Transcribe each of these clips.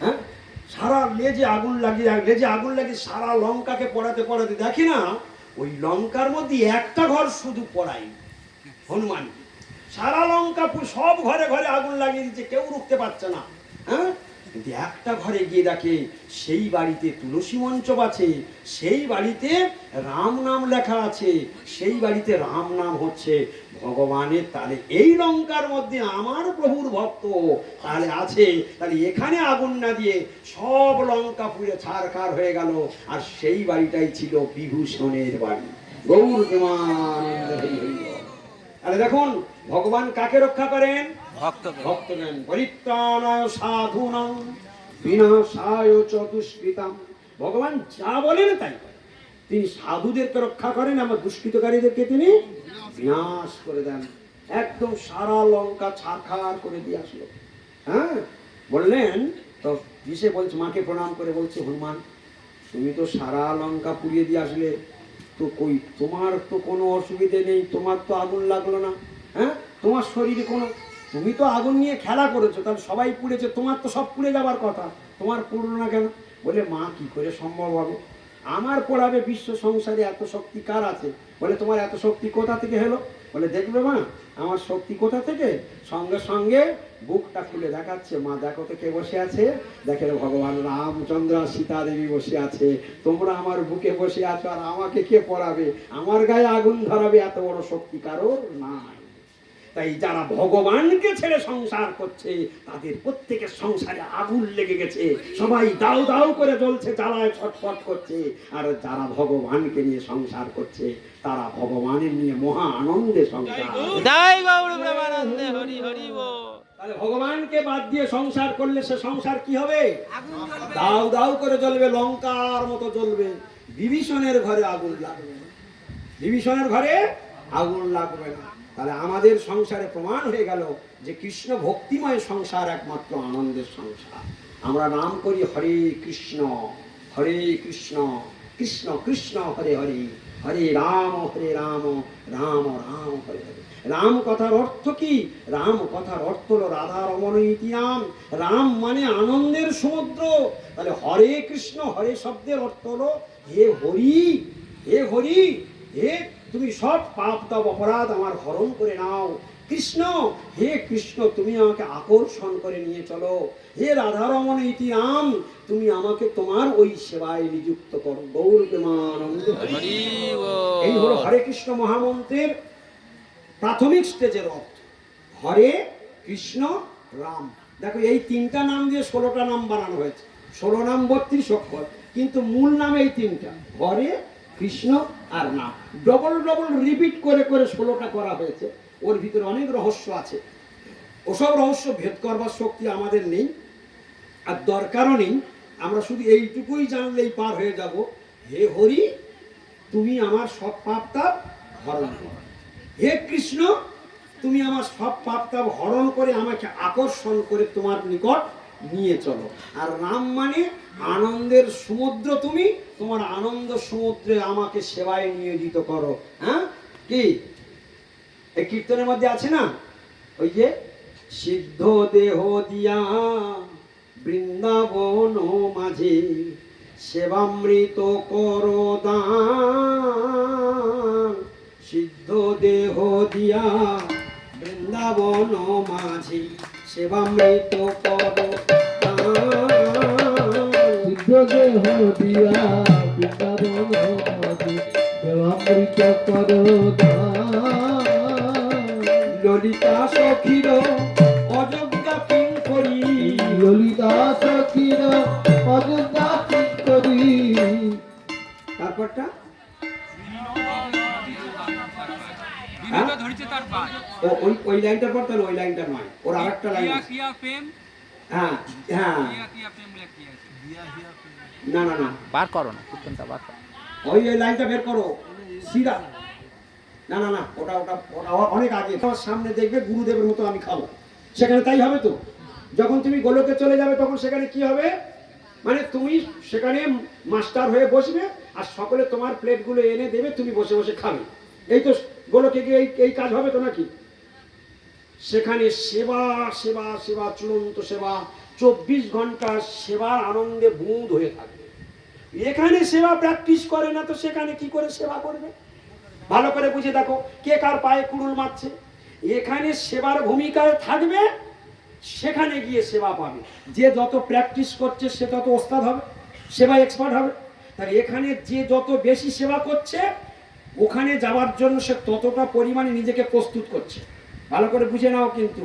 হ্যাঁ? সারা লেজে আগুন লাগিয়ে, লেজে আগুন লাগিয়ে সারা লঙ্কাকে পড়াতে পড়াতে দেখি না, ওই লঙ্কার মধ্যে একটা ঘর শুধু পড়াই। হনুমান সারা লঙ্কা সব ঘরে ঘরে আগুন লাগিয়ে দিচ্ছে, কেউ রুখতে পারছে না। হ্যাঁ? কিন্তু একটা ঘরে গিয়ে দেখে সেই বাড়িতে তুলসী মঞ্চপ আছে সেই বাড়িতে রাম নাম লেখা আছে, সেই বাড়িতে রাম নাম হচ্ছে ভগবানের, তাহলে এই লঙ্কার মধ্যে আমার প্রভুর ভক্ত তাহলে আছে তাহলে এখানে আগুন না দিয়ে সব লঙ্কা পুড়ে ছাড়খাড় হয়ে গেল, আর সেই বাড়িটাই ছিল বিভূষণের বাড়ি গৌর প্রেমানন্দ। তাহলে দেখুন ভগবান কাকে রক্ষা করেন? ভক্তকে। ভক্তগণ পরিত্রাণায় সাধুনাং বিনাশায় চতুষ্কৃতাম ভগবান যা বলেন তাই। তিনি সাধুদেরকে রক্ষা করেন আমার দুষ্কৃতকারীদেরকে তিনি বিনাশ করে দেন। একদম সারা লঙ্কা ছাড়খাড় করে দিয়ে আসলো। হ্যাঁ? বললেন তো দিশে বলছে মাকে প্রণাম করে বলছে হনুমান তুমি তো সারা লঙ্কা পুড়িয়ে দিয়ে আসলে। তো কই, তোমার তো কোনো অসুবিধে নেই, তোমার তো আগুন লাগল না হ্যাঁ? তোমার শরীরে কোনো, তুমি তো আগুন নিয়ে খেলা করেছ, তাহলে সবাই পুড়েছে, তোমার তো সব পুড়ে যাবার কথা, তোমার পুড়লো না কেন? বলে, মা, কি করে সম্ভব হবে? আমার পড়াবে বিশ্ব সংসারে এত শক্তি কার আছে? বলে, তোমার এত শক্তি কোথা থেকে হলো বলে, দেখবে মা আমার শক্তি কোথা থেকে? সঙ্গে সঙ্গে বুকটা খুলে দেখাচ্ছে। মা, দেখো তো কে বসে আছে। দেখে ভগবান রামচন্দ্র সীতা দেবী বসে আছে। তোমরা আমার বুকে বসে আছো আর আমাকে কে পড়াবে? আমার গায়ে আগুন ধরাবে? এত বড় শক্তি কারোর নাই। তাই যারা ভগবানকে ছেড়ে সংসার করছে তাদের প্রত্যেকের সংসারে আগুন লেগে গেছে। সবাই দাউ দাউ করে জ্বলছে জ্বালায় ছটফট করছে। আর যারা ভগবানকে নিয়ে সংসার করছে তারা ভগবানের নিয়ে মহা আনন্দে সংসার তাহলে ভগবানকে বাদ দিয়ে সংসার করলে সে সংসার কি হবে? দাউ দাউ করে জ্বলবে লঙ্কার মতো জ্বলবে। বিভীষণের ঘরে আগুন লাগবে বিভীষণের ঘরে আগুন লাগবে না। তাহলে আমাদের সংসারে প্রমাণ হয়ে গেল যে কৃষ্ণ ভক্তিময় সংসার একমাত্র আনন্দের সংসার। আমরা নাম করি হরে কৃষ্ণ হরে কৃষ্ণ কৃষ্ণ কৃষ্ণ, হরে হরে হরে রাম হরে রাম রাম রাম, হরে হরে। রাম কথার অর্থ কি? রাম কথার অর্থ হলো রাধা রমণ ইতি নাম রাম মানে আনন্দের সমুদ্র। তাহলে হরে কৃষ্ণ, হরে শব্দের অর্থ হলো হে হরি হে হরি, হে তুমি সব পাপ তাপ অপরাধ আমার হরণ করে নাও। কৃষ্ণ হে কৃষ্ণ তুমি আমাকে আকর্ষণ করে নিয়ে চলো। হে রাধারমণ ইতি রাম তুমি আমাকে তোমার ওই সেবায় নিযুক্ত করো। গৌর প্রেমানন্দ এই হলো হরে কৃষ্ণ মহামন্ত্রের প্রাথমিক স্টেজের অর্থ। হরে কৃষ্ণ রাম। দেখো এই তিনটা নাম দিয়ে ষোলোটা নাম বানানো হয়েছে। ষোলো নাম বত্রিশ অক্ষর কিন্তু মূল নাম এই তিনটা। হরে কৃষ্ণ আর নাম ডবল ডবল রিপিট করে করে ষোলোটা করা হয়েছে। ওর ভিতরে অনেক রহস্য আছে। ওসব রহস্য ভেদ করবার শক্তি আমাদের নেই, আর দরকারও নেই। আমরা শুধু এইটুকুই জানলেই পার হয়ে যাব। হে হরি, তুমি আমার সব পাপ তাপ হরণ করো। হে কৃষ্ণ, তুমি আমার সব পাপ তাপ হরণ করে আমাকে আকর্ষণ করে তোমার নিকট নিয়ে চলো। আর রাম মানে আনন্দের সমুদ্র তুমি, তোমার আনন্দ সমুদ্রে আমাকে সেবায় নিয়োজিত করো হ্যাঁ? কি? এই কীর্তনের মধ্যে আছে না? ওই যে, সিদ্ধ দেহ দিয়া বৃন্দাবন মাঝে সেবামৃত কর দান। সিদ্ধ দেহ দিয়া বৃন্দাবন মাঝে সেবামৃত কর দেহ দিয়া বৃন্দাবন মাঝে। দেবামৃত করো ললিতা সখীর অযোগ্যা কিং করি। ললিতা সখীর অযোধ্যা ঠিক করি। তারপরটা? বিনীত ধরিছে তার পায় ও ওই ওই লাইনটার পর তাহলে ওই লাইনটা নয়। ওর আরেকটা লাইন হ্যাঁ হ্যাঁ না না না। বার করো না কীর্তনটা বার করো। ওই ওই লাইনটা বের করো। সিরা না না না ওটা ওটা ওটা অনেক আগে। তোমার সামনে দেখবে গুরুদেবের মতো আমি খাব। সেখানে তাই হবে তো? যখন তুমি গোলকে চলে যাবে তখন সেখানে কি হবে? মানে তুমি সেখানে মাস্টার হয়ে বসবে আর সকলে তোমার প্লেটগুলো এনে দেবে তুমি বসে বসে খাবে। এই তো গোলকে গিয়ে এই এই কাজ হবে তো নাকি? সেখানে সেবা সেবা সেবা চূড়ান্ত সেবা চব্বিশ ঘণ্টা সেবার আনন্দে বুঁদ হয়ে থাকবে এখানে সেবা প্র্যাকটিস করে না তো সেখানে কি করে সেবা করবে? ভালো করে বুঝে দেখো, কে কার পায়ে কুড়ুল মারছে? এখানে সেবার ভূমিকায় থাকবে, সেখানে গিয়ে সেবা পাবে। যে যত প্র্যাকটিস করছে, সে তত ওস্তাদ হবে, সেবা এক্সপার্ট হবে। তাহলে এখানে যে যত বেশি সেবা করছে, ওখানে যাওয়ার জন্য সে ততটা পরিমাণে নিজেকে প্রস্তুত করছে। ভালো করে বুঝে নাও কিন্তু,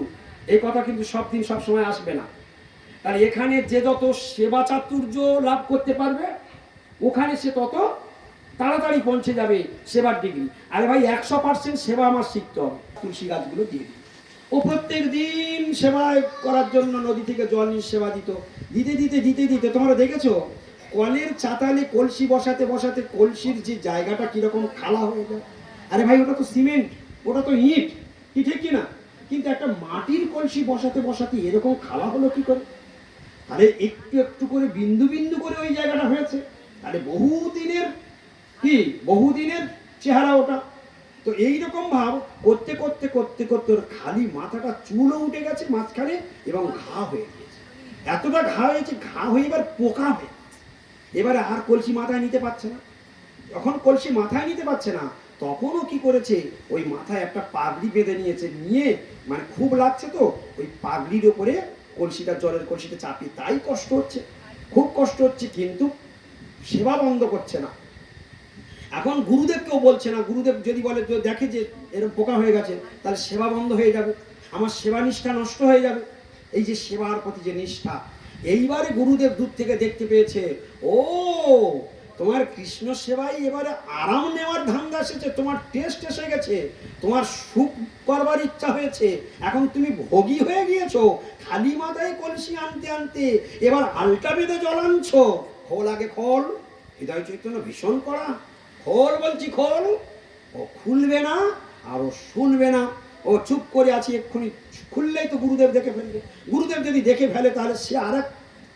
এই কথা কিন্তু সব দিন সব সময় আসবে না। তাহলে এখানে যে যত সেবা চাতুর্য লাভ করতে পারবে, ওখানে সে তত তাড়াতাড়ি পৌঁছে যাবে সেবার ডিগ্রি আরে ভাই, একশো পার্সেন্ট সেবা আমার শিখতে হবে। তুলসী গাছগুলো দিয়ে দিই ও প্রত্যেক দিন সেবা করার জন্য নদী থেকে জল নিয়ে সেবা দিত। দিতে দিতে দিতে দিতে। তোমরা দেখেছ? কলের চাতালে কলসি বসাতে বসাতে কলসির যে জায়গাটা কীরকম খালা হয়ে যায়। আরে ভাই, ওটা তো সিমেন্ট, ওটা তো ইট। কি ঠিক কি না কিন্তু একটা মাটির কলসি বসাতে বসাতে এরকম খালা হলো কি করে? আরে একটু একটু করে বিন্দু বিন্দু করে ওই জায়গাটা হয়েছে। আরে বহুদিনের কি? বহুদিনের চেহারা ওটা। তো এইরকম ভাব করতে করতে করতে করতে ওর খালি মাথাটা চুলও উঠে গেছে মাঝখানে এবং ঘা হয়ে গিয়েছে। এতটা ঘা হয়েছে, ঘা হয়ে এবার পোকা হয়ে এবারে আর কলসি মাথায় নিতে পারছে না। যখন কলসি মাথায় নিতে পারছে না, তখনও কি করেছে? ওই মাথায় একটা পাগড়ি বেঁধে নিয়েছে। নিয়ে মানে খুব লাগছে তো, ওই পাগড়ির ওপরে কলসিটা জলের কলসিটা চাপিয়ে তাই কষ্ট হচ্ছে। খুব কষ্ট হচ্ছে কিন্তু সেবা বন্ধ করছে না। এখন গুরুদেবকেও বলছে না, গুরুদেব যদি বলে দেখে যে এরকম পোকা হয়ে গেছে, তাহলে সেবা বন্ধ হয়ে যাবে, আমার সেবা নিষ্ঠা নষ্ট হয়ে যাবে। এই যে সেবার প্রতি যে নিষ্ঠা, এইবারে গুরুদেব দূর থেকে দেখতে পেয়েছে, ও, তোমার কৃষ্ণ সেবাই এবারে আরাম নেওয়ার ধান্দা এসেছে, তোমার টেস্ট এসে গেছে, তোমার সুখ করবার ইচ্ছা হয়েছে। এখন তুমি ভোগী হয়ে গিয়েছো, খালি মাথায় কলসি আনতে আনতে এবার আলটা বেঁধে জল আনছো। খোল আগে খোল, হৃদয় চৈতন্য ভীষণ করা। খোল বলছি খোল, ও খুলবে না আর ও শুনবে না। ও চুপ করে আছি এক্ষুনি, খুললেই তো গুরুদেব দেখে ফেলবে। গুরুদেব যদি দেখে ফেলে, তাহলে সে আর এক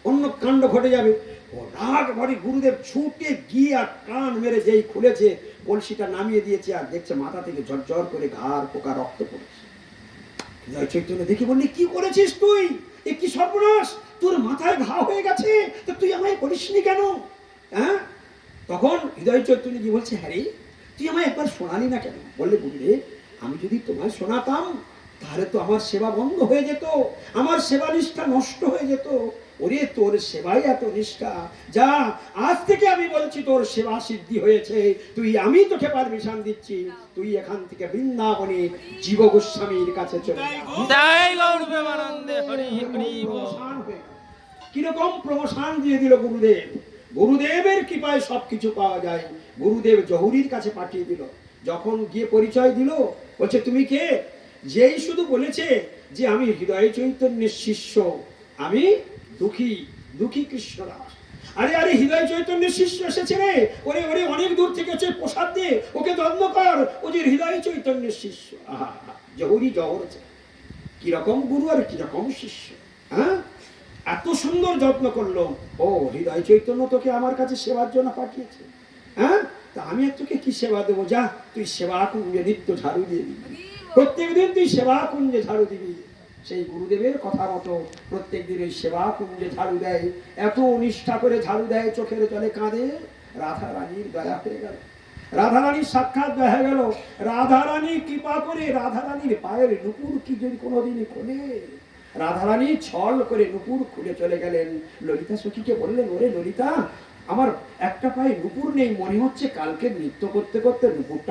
অন্য কাণ্ড ঘটে যাবে। ও রাগ ভরে গুরুদেব ছুটে গিয়ে আর কান মেরে যেই খুলেছে কলসিটা নামিয়ে দিয়েছে আর দেখছে মাথা থেকে ঝরঝর করে ঘাড় পোকা রক্ত পড়েছে। হৃদয় চৈতন্য দেখে বললি, কি করেছিস তুই? এ কি সর্বনাশ? তোর মাথায় ঘা হয়ে গেছে? তো তুই আমায় বলিসনি কেন? হ্যাঁ? তখন হৃদয় চৈতন্যজি বলছে হ্যাঁ রে, তুই আমায় একবার শোনালি না কেন? বললে গুরুদেব আমি যদি তোমায় শোনাতাম, তাহলে তো আমার সেবা বন্ধ হয়ে যেত, আমার সেবা নিষ্ঠা নষ্ট হয়ে যেত। ওরে তোর সেবাই এত নিষ্ঠা। যা আজ থেকে আমি বলছি তোর সেবা সিদ্ধি হয়েছে। তুই আমি তোকে পারমিশন দিচ্ছি। তুই এখান থেকে বৃন্দাবনে জীব গোস্বামীর কাছে চলে। কীরকম প্রমোশন দিয়ে দিল গুরুদেব। গুরুদেবের কৃপায় সবকিছু পাওয়া যায়। গুরুদেব জহুরির কাছে পাঠিয়ে দিল। যখন গিয়ে পরিচয় দিল বলছে তুমি কে? যেই শুধু বলেছে যে আমি হৃদয় চৈতন্যের শিষ্য। আমি দুঃখী দুঃখী কৃষ্ণরা। আরে আরে, হৃদয় চৈতন্যের শিষ্য এসেছে রে। ওরে ওরে, অনেক দূর থেকে হচ্ছে প্রসাদ দে। ওকে যত্ন কর। ও যে হৃদয় চৈতন্যের শিষ্য। আহা, জহুরি জহর কীরকম গুরু আর কীরকম শিষ্য হ্যাঁ? এত সুন্দর যত্ন করল। ও, হৃদয় চৈতন্য তোকে আমার কাছে সেবার জন্য পাঠিয়েছে। হ্যাঁ? তা আমি আর তোকে কি সেবা দেবো? যা, তুই সেবা কুঞ্জে নিত্য ঝাড়ু দিয়ে দিবি। প্রত্যেকদিন তুই সেবা কুঞ্জে ঝাড়ু দিবি। সেই গুরুদেবের কথা মতো প্রত্যেক দিন ওই সেবা কুঞ্জে ঝাড়ু দেয়। এত নিষ্ঠা করে ঝাড়ু দেয়, চোখের জলে কাঁদে। রাধা রানীর দয়া হয়ে গেল। রাধা রানীর সাক্ষাৎ দেখা গেল। রাধা রানী কৃপা করে রাধা রানীর পায়ের নুপুর কি যদি কোনোদিনই খোলে? রাধারানী ছল করে নুপুর খুলে চলে গেলেন। ললিতা সখীকে বললেন, ওরে ললিতা, আমার একটা পায়ে নুপুর নেই। মনে হচ্ছে কালকে নৃত্য করতে করতে নুপুরটা